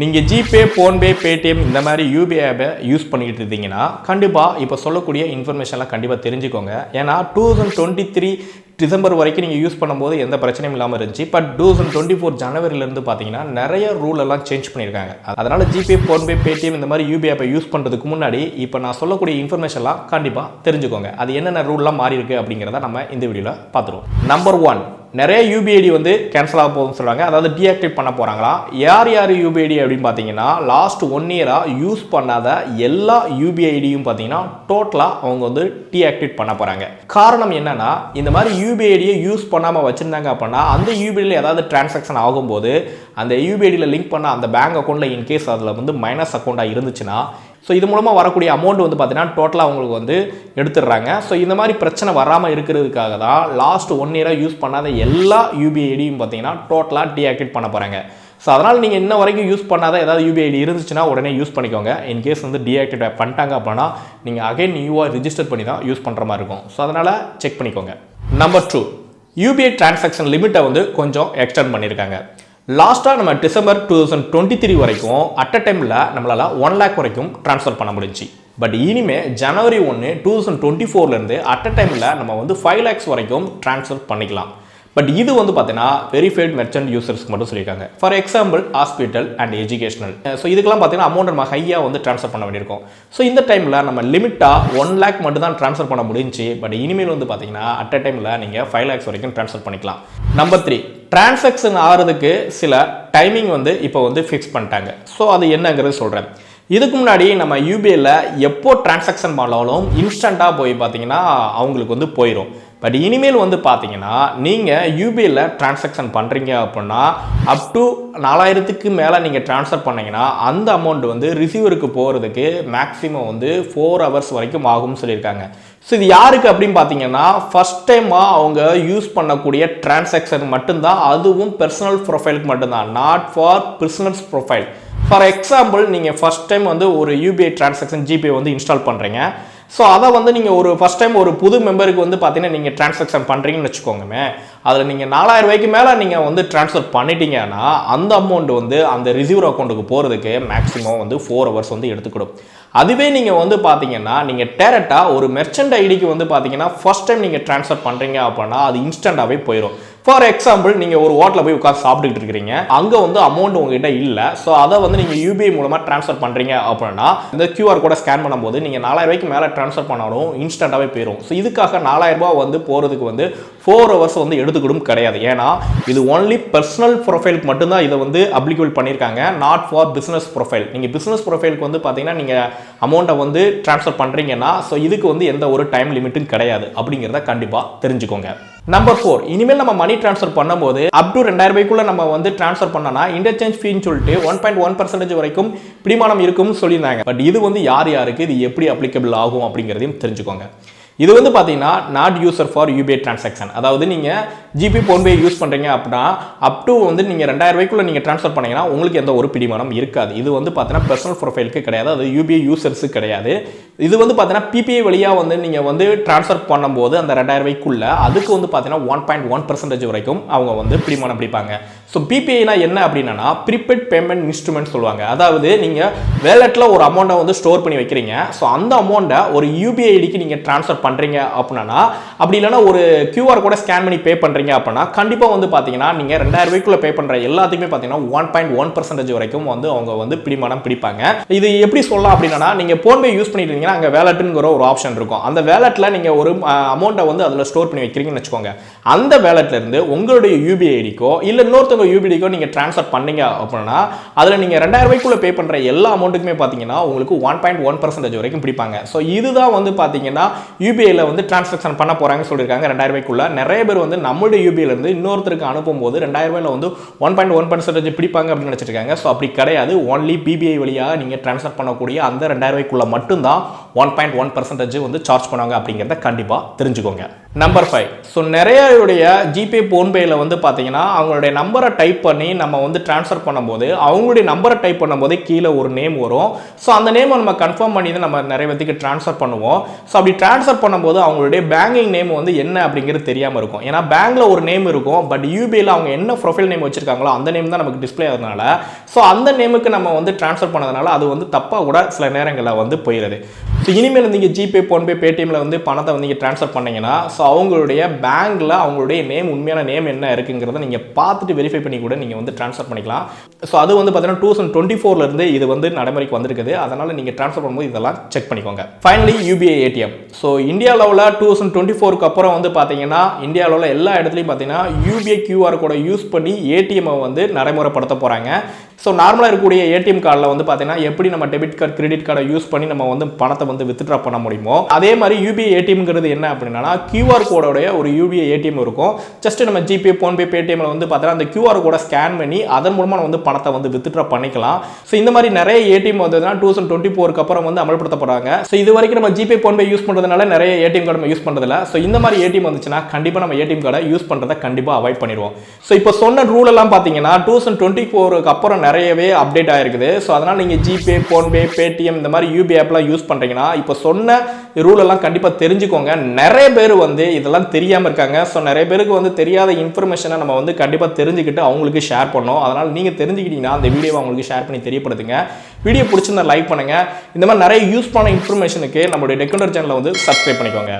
நீங்கள் GPay PhonePe Paytm இந்த மாதிரி யூபிஐ ஆப்பை யூஸ் பண்ணிக்கிட்டு இருந்தீங்கன்னா கண்டிப்பாக இப்போ சொல்லக்கூடிய இன்ஃபர்மேஷன்லாம் கண்டிப்பாக தெரிஞ்சுக்கோங்க. ஏன்னா two thousand twenty three December வரைக்கும் நீங்கள் யூஸ் பண்ணும்போது எந்த பிரச்சனையும் இல்லாமல் இருந்துச்சு. But two thousand twenty four ஜனவரிலேருந்து பார்த்தீங்கன்னா நிறைய ரூல் எல்லாம் சேஞ்ச் பண்ணியிருக்காங்க அதனால் ஜிபே ஃபோன்பே பேடிஎம் இந்த மாதிரி யூபிஐ ஆப்பை யூஸ் பண்ணுறதுக்கு முன்னாடி இப்போ நான் சொல்லக்கூடிய இன்ஃபர்மேஷன்லாம் கண்டிப்பாக தெரிஞ்சுக்கோங்க. அது என்னென்ன ரூல்லாம் மாறி இருக்குது அப்படிங்கிறத நம்ம இந்த வீடியோவில் பார்த்துருவோம். நம்பர் ஒன் நிறைய யூபிஐடி வந்து கேன்சல் ஆக போகுதுன்னு சொல்கிறாங்க அதாவது டீஆக்டிவேட் பண்ண போகிறாங்களா யார் யார் யூபிஐடி அப்படின்னு பார்த்தீங்கன்னா லாஸ்ட் ஒன் இயராக யூஸ் பண்ணாத எல்லா யூபிஐடியும் பார்த்தீங்கன்னா டோட்டலாக அவங்க வந்து டீஆக்டிவேட் பண்ண போகிறாங்க காரணம் என்னென்னா இந்த மாதிரி யூபிஐடியை யூஸ் பண்ணாமல் வச்சுருந்தாங்க அப்படின்னா அந்த யூபிஐடியில் ஏதாவது டிரான்சாக்ஷன் ஆகும்போது அந்த யூபிஐடியில் லிங்க் பண்ண அந்த பேங்க் அக்கௌண்ட்டில் இன்கேஸ் அதில் வந்து மைனஸ் அக்கௌண்ட்டாக இருந்துச்சுன்னா ஸோ இது மூலமாக வரக்கூடிய அமௌண்ட் வந்து பார்த்தீங்கன்னா டோட்டலாக அவங்களுக்கு வந்து எடுத்துடுறாங்க. ஸோ இந்த மாதிரி பிரச்சனை வராமல் இருக்கிறதுக்காக தான் லாஸ்ட் ஒன் இயராக யூஸ் பண்ணாத எல்லா யூபிஐடியும் பார்த்தீங்கன்னா டோட்டலாக டீஆக்டிவேட் பண்ண போகிறாங்க ஸோ அதனால் நீங்கள் இன்ன வரைக்கும் யூஸ் பண்ணாத ஏதாவது யூபிஐடி இருந்துச்சுன்னா உடனே யூஸ் பண்ணிக்கோங்க. இன்கேஸ் வந்து டீஆக்டிவேட் பண்ணிட்டாங்க அப்படின்னா நீங்கள் அகைன் நியூவாக ரிஜிஸ்டர் பண்ணி தான் யூஸ் பண்ணுற மாதிரி இருக்கும். ஸோ அதனால் செக் பண்ணிக்கோங்க. நம்பர் டூ யூபிஐ டிரான்சாக்ஷன் லிமிட்டை வந்து கொஞ்சம் எக்ஸ்டெண்ட் பண்ணியிருக்காங்க லாஸ்ட்டாக நம்ம December two thousand twenty three வரைக்கும் அட் அ டைமில் நம்மளால் ஒன் லேக் வரைக்கும் ட்ரான்ஸ்ஃபர் பண்ண முடிஞ்சு. பட் இனிமேல் ஜனவரி ஒன்று டூ தௌசண்ட் டுவெண்ட்டி ஃபோர்லேருந்து அட் அ டைமில் நம்ம வந்து ஃபைவ் லேக்ஸ் வரைக்கும் ட்ரான்ஸ்ஃபர் பண்ணிக்கலாம். பட் இது வந்து பார்த்தீங்கன்னா வெரிஃபைட் மெர்ச்சன்ட் யூசர்ஸ்க்கு மட்டும் சொல்லியிருக்காங்க. For example hospital and educational so இதுக்கெல்லாம் பார்த்தீங்கன்னா அமௌண்ட் நம்ம ஹையாக வந்து ட்ரான்ஸ்ஃபர் பண்ண வேண்டியிருக்கும். ஸோ இந்த டைமில் நம்ம லிமிட்டாக ஒன் லேக் மட்டும் தான் ட்ரான்ஸ்ஃபர் பண்ண முடிஞ்சு பட் இனிமேல் வந்து பார்த்தீங்கன்னா அட் அ டைமில் நீங்கள் ஃபைவ் லேக்ஸ் வரைக்கும் ட்ரான்ஸ்ஃபர் பண்ணிக்கலாம். நம்பர் த்ரீ டிரான்சாக்ஷன் ஆகிறதுக்கு சில டைமிங் வந்து இப்போ வந்து ஃபிக்ஸ் பண்ணிட்டாங்க. ஸோ அது என்னங்கிறது சொல்கிறேன் இதுக்கு முன்னாடி நம்ம யூபிஐயில் எப்போ டிரான்சாக்ஷன் பண்ணாலும் இன்ஸ்டண்ட்டாக போய் பார்த்தீங்கன்னா அவங்களுக்கு வந்து போயிடும் பட் இனிமேல் வந்து பார்த்தீங்கன்னா நீங்கள் யூபிஐயில் டிரான்சாக்ஷன் பண்ணுறீங்க அப்படின்னா அப் டு நாலாயிரத்துக்கு மேலே நீங்கள் ட்ரான்ஸ்ஃபர் பண்ணீங்கன்னா அந்த அமௌண்ட் வந்து ரிசீவருக்கு போகிறதுக்கு மேக்ஸிமம் வந்து ஃபோர் ஹவர்ஸ் வரைக்கும் ஆகும்னு சொல்லியிருக்காங்க. ஸோ இது யாருக்கு அப்படின்னு பார்த்தீங்கன்னா ஃபஸ்ட் டைமாக அவங்க யூஸ் பண்ணக்கூடிய டிரான்சாக்ஷன் மட்டும்தான் அதுவும் பர்சனல் ப்ரொஃபைலுக்கு மட்டும்தான். Not for business profile for example நீங்கள் ஃபஸ்ட் டைம் வந்து ஒரு யூபிஐ டிரான்சாக்ஷன் ஜிபே வந்து இன்ஸ்டால் பண்ணுறீங்க ஸோ அதை வந்து நீங்கள் ஒரு ஃபஸ்ட் டைம் ஒரு புது மெம்பருக்கு வந்து பார்த்தீங்கன்னா நீங்கள் டிரான்சாக்ஷன் பண்ணுறீங்கன்னு வச்சுக்கோங்கமே. அதில் நீங்கள் நாலாயிரம் ரூபாய்க்கு மேலே நீங்கள் வந்து ட்ரான்ஸ்ஃபர் பண்ணிட்டீங்கன்னா அந்த அமௌண்ட் வந்து அந்த ரிசீவர் அக்கௌண்ட்டுக்கு போகிறதுக்கு மேக்ஸிமம் வந்து ஃபோர் ஹவர்ஸ் வந்து எடுத்துக்கிடும். அதுவே நீங்கள் வந்து பார்த்தீங்கன்னா நீங்கள் டேரெக்டாக ஒரு மெர்ச்சன்ட் ஐடிக்கு வந்து பார்த்தீங்கன்னா ஃபர்ஸ்ட் டைம் நீங்கள் ட்ரான்ஸ்ஃபர் பண்ணுறீங்க அப்படின்னா அது இன்ஸ்டண்ட்டாகவே போயிடும் ஃபார் எக்ஸாம்பிள் நீங்கள் ஒரு ஹோட்டலில் போய் உட்காந்து சாப்பிட்டுக்கிட்டு இருக்கிறீங்க. அங்கே வந்து அமௌண்ட் உங்ககிட்ட இல்லை. ஸோ அதை வந்து நீங்கள் யூபிஐ மூலமாக ட்ரான்ஸ்ஃபர் பண்ணுறீங்க அப்படின்னா இந்த கியூஆர் கூட ஸ்கேன் பண்ணும்போது நீங்கள் நாலாயிரம் ரூபாய்க்கு மேலே ட்ரான்ஸ்ஃபர் பண்ணாலும் இன்ஸ்டண்ட்டாகவே போயிடும் ஸோ இதுக்காக நாலாயிரரூபா வந்து போகிறதுக்கு வந்து ஃபோர் ஹவர்ஸ் வந்து எடுத்துக்கிடும் கிடையாது. ஏன்னா இது ஒன்லி பர்சனல் ப்ரொஃபைலுக்கு மட்டும்தான் இதை வந்து அப்ளிகபிள் பண்ணியிருக்காங்க. நாட் ஃபார் பிஸ்னஸ் ப்ரொஃபைல் நீங்கள் பிஸ்னஸ் ப்ரொஃபைலுக்கு வந்து பார்த்தீங்கன்னா நீங்கள் அமௌண்ட்டை வந்து ட்ரான்ஸ்ஃபர் பண்ணுறீங்கன்னா ஸோ இதுக்கு வந்து எந்த ஒரு டைம் லிமிட்டும் கிடையாது. அப்படிங்கிறத கண்டிப்பாக தெரிஞ்சுக்கோங்க. நம்பர் ஃபோர் இனிமேல் நம்ம மணி ட்ரான்ஸ்ஃபர் பண்ணும்போது அப் டு ரெண்டாயிரம் ரூபாய்க்குள்ள நம்ம வந்து ட்ரான்ஸ்ஃபர் பண்ணனா இன்டர்சேஞ்ச் ஃபீன்னு சொல்லிட்டு ஒன் பாயிண்ட் ஒன் பர்சன்டேஜ் வரைக்கும் பிடிமானம் இருக்கும்னு சொல்லியிருந்தாங்க. பட் இது வந்து யார் யாருக்கு இது எப்படி அப்ளிகபிள் ஆகும் அப்படிங்கிறதையும் தெரிஞ்சுக்கோங்க. இது வந்து பார்த்தீங்கன்னா not user for UPI transaction அதாவது நீங்கள் ஜிபி ஃபோன்பே யூஸ் பண்ணுறீங்க அப்படின்னா அப் டு வந்து நீங்கள் ரெண்டாயிரம் ரூபாய்க்குள்ள நீங்கள் ட்ரான்ஸ்ஃபர் பண்ணீங்கன்னா உங்களுக்கு எந்த ஒரு பிடிமானம் இருக்காது. இது வந்து பார்த்தீங்கன்னா பர்சனல் ப்ரொஃபைலுக்கு கிடையாது. அது யூபிஐ யூசர்ஸு கிடையாது. இது வந்து பார்த்தீங்கன்னா பிபிஐ வழியாக வந்து நீங்கள் வந்து ட்ரான்ஸ்ஃபர் பண்ணும்போது அந்த ரெண்டாயிரம் ரூபாய்க்குள்ள அதுக்கு வந்து பார்த்தீங்கன்னா ஒன் பாயிண்ட் ஒன் பர்சன்டேஜ் வரைக்கும் அவங்க வந்து பிடிமானம் பிடிப்பாங்க. ஸோ பிபிஐனா என்ன அப்படின்னா ப்ரீபெய்ட் பேமெண்ட் இன்ஸ்ட்ருமெண்ட் சொல்லுவாங்க. அதாவது நீங்கள் வேலெட்டில் ஒரு அமௌண்ட்டை வந்து ஸ்டோர் பண்ணி வைக்கிறீங்க. ஸோ அந்த அமௌண்ட்டை ஒரு யூபிஐ ஐடிக்கு நீங்கள் ட்ரான்ஸ்ஃபர் பண்ணுறீங்க அப்படின்னா அப்படி இல்லைன்னா ஒரு கியூஆர் கூட ஸ்கேன் பண்ணி பே பண்ணுறீங்க அப்படின்னா கண்டிப்பாக வந்து பார்த்தீங்கன்னா நீங்கள் ரெண்டாயிரம் ரூபாய்க்குள்ள பே பண்ணுற எல்லாத்துக்குமே பார்த்தீங்கன்னா ஒன் பாயிண்ட் ஒன் பர்சன்டேஜ் வரைக்கும் வந்து அவங்க வந்து பிடிமானம் பிடிப்பாங்க. இது எப்படி சொல்லலாம் அப்படின்னா நீங்கள் ஃபோன்பே யூஸ் பண்ணிட்டு இருந்தீங்கன்னா அங்கே வேலட்டுங்கிற ஒரு ஆப்ஷன் இருக்கும். அந்த வேலெட்டில் நீங்கள் ஒரு அமௌண்ட்டை வந்து அதில் ஸ்டோர் பண்ணி வைக்கிறீங்கன்னு வச்சுக்கோங்க. அந்த வேலெட்லேருந்து உங்களுடைய யூபிஐ ஐடிக்கோ இல்லை இன்னொருத்தவங்க யூபிஐடிக்கோ நீங்கள் ட்ரான்ஸ்ஃபர் பண்ணீங்க அப்படின்னா அதில் நீங்கள் ரெண்டாயிரம் ரூபாய்க்குள்ளே பே பண்ணுற எல்லா அமௌண்ட்டுக்குமே பார்த்தீங்கன்னா உங்களுக்கு ஒன் பாயிண்ட் ஒன் பர்சன்டேஜ் வரைக்கும் பிடிப்பாங்க. ஸோ இதுதான் வந்து பார்த்தீங்கன்னா யூபிஐயில் வந்து டிரான்சாக்ஷன் பண்ண போகிறாங்கன்னு சொல்லியிருக்காங்க ரெண்டாயிரம் நிறைய பேர் வந்து நம்மளுடைய யூபிஐலேருந்து இன்னொருத்தருக்கு அனுப்பும்போது ரெண்டாயிரம் வந்து ஒன் பாயிண்ட் ஒன் பர்சன்டேஜ் பிடிப்பாங்க அப்படின்னு நினச்சிருக்காங்க. ஸோ அப்படி கிடையாது. ஒன்லி பிபிஐ வழியாக நீங்கள் ட்ரான்ஸ்ஃபர் பண்ணக்கூடிய அந்த ரெண்டாயிரம் ரூபாய்க்குள்ள மட்டும்தான் ஒன் பாயிண்ட் ஒன் பர்சன்டேஜ் வந்து சார்ஜ் பண்ணுவாங்க அப்படிங்கிறத கண்டிப்பாக தெரிஞ்சுக்கோங்க. நம்பர் ஃபைவ் ஸோ நிறையடைய ஜிபே ஃபோன்பேயில் வந்து பார்த்தீங்கன்னா அவங்களுடைய நம்பரை நம்பரை டைப் பண்ணி நம்ம வந்து ட்ரான்ஸ்ஃபர் பண்ணும்போது அவங்களுடைய நம்பரை டைப் பண்ணும்போது கீழே ஒரு நேம் வரும். ஸோ அந்த நேமை நம்ம கன்ஃபார்ம் பண்ணி தான் நம்ம நிறைய பேத்துக்கு ட்ரான்ஸ்ஃபர் பண்ணுவோம். ஸோ அப்படி ட்ரான்ஸ்ஃபர் பண்ணும்போது அவங்களுடைய பேங்கிங் நேம் வந்து என்ன அப்படிங்கிறது தெரியாமல் இருக்கும். ஏன்னா பேங்க்கில் ஒரு நேம் இருக்கும் பட் யூபிஐயில் அவங்க என்ன ப்ரொஃபைல் நேம் வச்சிருக்காங்களோ அந்த நேம் தான் நமக்கு டிஸ்ப்ளே ஆகிறதுனால. ஸோ அந்த நேமுக்கு நம்ம வந்து ட்ரான்ஸ்ஃபர் பண்ணதுனால அது வந்து தப்பாக கூட சில நேரங்களில் வந்து போயிடுது. ஸோ இனிமேல் நீங்கள் ஜிபே ஃபோன்பே பேடிஎம்ல வந்து பணத்தை வந்து நீங்கள் ட்ரான்ஸ்ஃபர் பண்ணீங்கன்னா ஸோ அவங்களுடைய பேங்க்ல அவங்களுடைய நேம் உண்மையான நேம் என்ன இருக்குங்கிறத நீங்கள் பார்த்துட்டு வெரிஃபை பண்ணி கூட நீங்கள் வந்து ட்ரான்ஸ்ஃபர் பண்ணிக்கலாம். ஸோ அது வந்து பார்த்தீங்கன்னா டூ தௌசண்ட் டுவெண்ட்டி ஃபோர்லேருந்து இது வந்து நடைமுறைக்கு வந்திருக்குது. அதனால் நீங்கள் ட்ரான்ஸ்ஃபர் பண்ணும்போது இதெல்லாம் செக் பண்ணிக்கோங்க. Finally UPI ATM so India லெவலில் டூ தௌசண்ட் டுவெண்ட்டி ஃபோருக்கு அப்புறம் வந்து பார்த்தீங்கன்னா இந்தியா லெவலில் எல்லா இடத்துலையும் பார்த்தீங்கன்னா யூபிஐ கியூஆர் கோடை யூஸ் பண்ணி ஏடிஎம்மை வந்து நடைமுறைப்படுத்த போகிறாங்க ஸோ நார்மலாக இருக்கக்கூடிய ஏடிஎம் கார்டில் வந்து பார்த்தீங்கன்னா எப்படி நம்ம டெபிட் கார்டு கிரெடிட் கார்டை யூஸ் பண்ணி நம்ம வந்து பணத்தை வந்து வித்ட்ரா பண்ண முடியுமோ அதே மாதிரி யூபிஐ ஏடிஎம்ங்கிறது என்ன அப்படின்னா கியூஆர் கோடோடைய ஒரு யூபிஐ ஏடிஎம் இருக்கும். ஜஸ்ட் நம்ம ஜிபே ஃபோன்பே பேடிஎம்ல வந்து பார்த்தீங்கன்னா அந்த கியூஆர் கோடை ஸ்கேன் பண்ணி அதன் மூலமாக நம்ம வந்து பணத்தை வந்து வித்ட்ரா பண்ணிக்கலாம். ஸோ இந்த மாதிரி நிறைய ஏடிஎம் வந்ததுன்னா டூ தௌசண்ட் டுவெண்ட்டி ஃபோருக்கு அப்புறம் வந்து அமல்படுத்தப்படுறாங்க. ஸோ இது வரைக்கும் நம்ம ஜிபே ஃபோன்பே யூஸ் பண்ணுறதுனால நிறைய ஏடிஎம் கார்டு நம்ம யூஸ் பண்ணுறதில்ல ஸோ இந்த மாதிரி ஏடிஎம் வந்துச்சுன்னா கண்டிப்பாக நம்ம ஏடிஎம் கார்டை யூஸ் பண்ணுறதை கண்டிப்பாக அவாய்ட் பண்ணிடுவோம். ஸோ இப்போ சொன்ன ரூல் எல்லாம் பார்த்தீங்கன்னா டூ தௌசண்ட் டுவெண்ட்டி ஃபோருக்கு அப்புறம் நிறையவே அப்டேட் ஆயிருக்குது. ஸோ அதனால் நீங்கள் ஜிபே ஃபோன்பே பேடிஎம் இந்த மாதிரி யூபி ஆப்லாம் யூஸ் பண்ணுறீங்கன்னா இப்போ சொன்ன ரூல் எல்லாம் கண்டிப்பாக தெரிஞ்சுக்கோங்க. நிறைய பேர் வந்து இதெல்லாம் தெரியாமல் இருக்காங்க. ஸோ நிறைய பேருக்கு வந்து தெரியாத இன்ஃபர்மேஷனை நம்ம வந்து கண்டிப்பாக தெரிஞ்சுக்கிட்டு அவங்களுக்கு ஷேர் பண்ணோம் அதனால் நீங்கள் தெரிஞ்சுக்கிட்டீங்கன்னா அந்த வீடியோவை அவங்களுக்கு ஷேர் பண்ணி தெரியப்படுத்துங்க. வீடியோ பிடிச்சிருந்தா லைக் பண்ணுங்கள் இந்த மாதிரி நிறைய யூஸ் பண்ண இன்ஃபர்மேஷனுக்கு நம்மளுடைய டெக்குண்டர் சேனலை வந்து சப்ஸ்கிரைப் பண்ணிக்கோங்க.